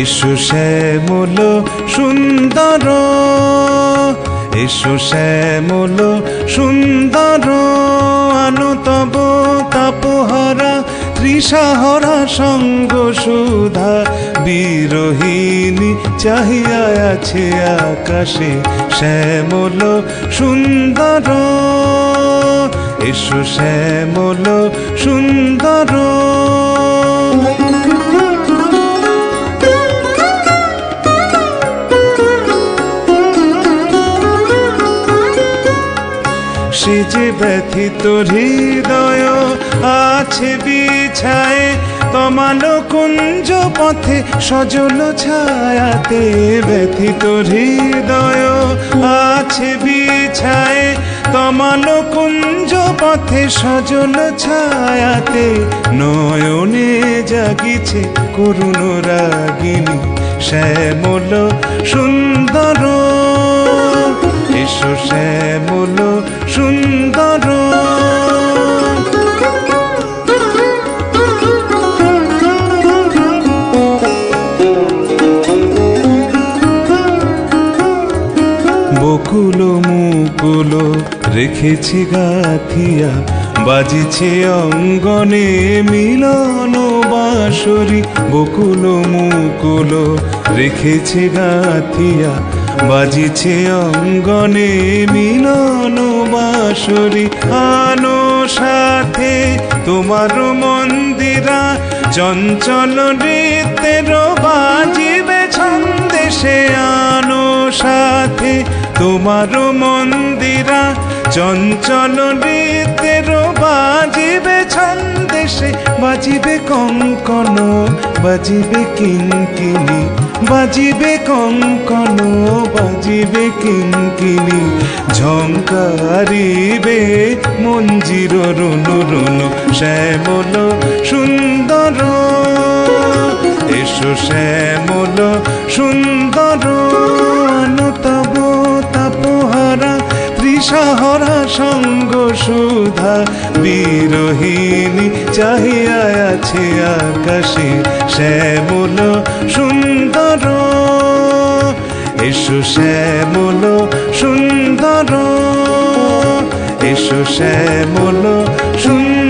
এসো শ্যামল সুন্দর, এসো শ্যামল সুন্দর, আনু তব তাপহরা তৃষাহরা সঙ্গ সুধা। বিরোহিণী চাহিয়া আছে আকাশে শ্যামল সুন্দর, এসো শ্যামল সুন্দর। সে যে ব্যথিত হৃদয় আছে বিছায়, তমালো কুঞ্জ পথে সজল ছায়াতে ব্যথিত হৃদয় আছে বিছায়, তমালো কুঞ্জ পথে সজল ছায়াতে নয়নে জাগিছে করুণ রাগিনী, শ্যামল সুন্দর এসো শ্যামল সুন্দর। বকুল মুকুল রেখেছি গাথিয়া, বাজিছে অঙ্গনে মিলন বাঁশরি। বকুল মুকুল রেখেছে গাথিয়া বাজিছে অঙ্গনে মিলন বাঁশরি। আনো সাথে তোমার মন্দিরা, চঞ্চল নৃত্যের বাজিবে ছন্দেশে। আনো সাথে তোমার মন্দিরা, চঞ্চল নৃত্যের বাজিবে ছন্দেশে। বাজিবে কঙ্কন, বাজিবে কিঙ্কিনি বাজিবে কঙ্কন বাজিবে কিঙ্কিনি ঝঙ্কারিবে মঞ্জির রুনু রুনু শ্যামল সুন্দর। এসো শ্যামল সুন্দর। ত্রিসাহরা সঙ্গ সুধা বিরোহিণী চাহিয়া আছে আকাশে শ্যামল সুন্দর। এসো শ্যামল সুন্দর। এসো শ্যামল সুন্দর।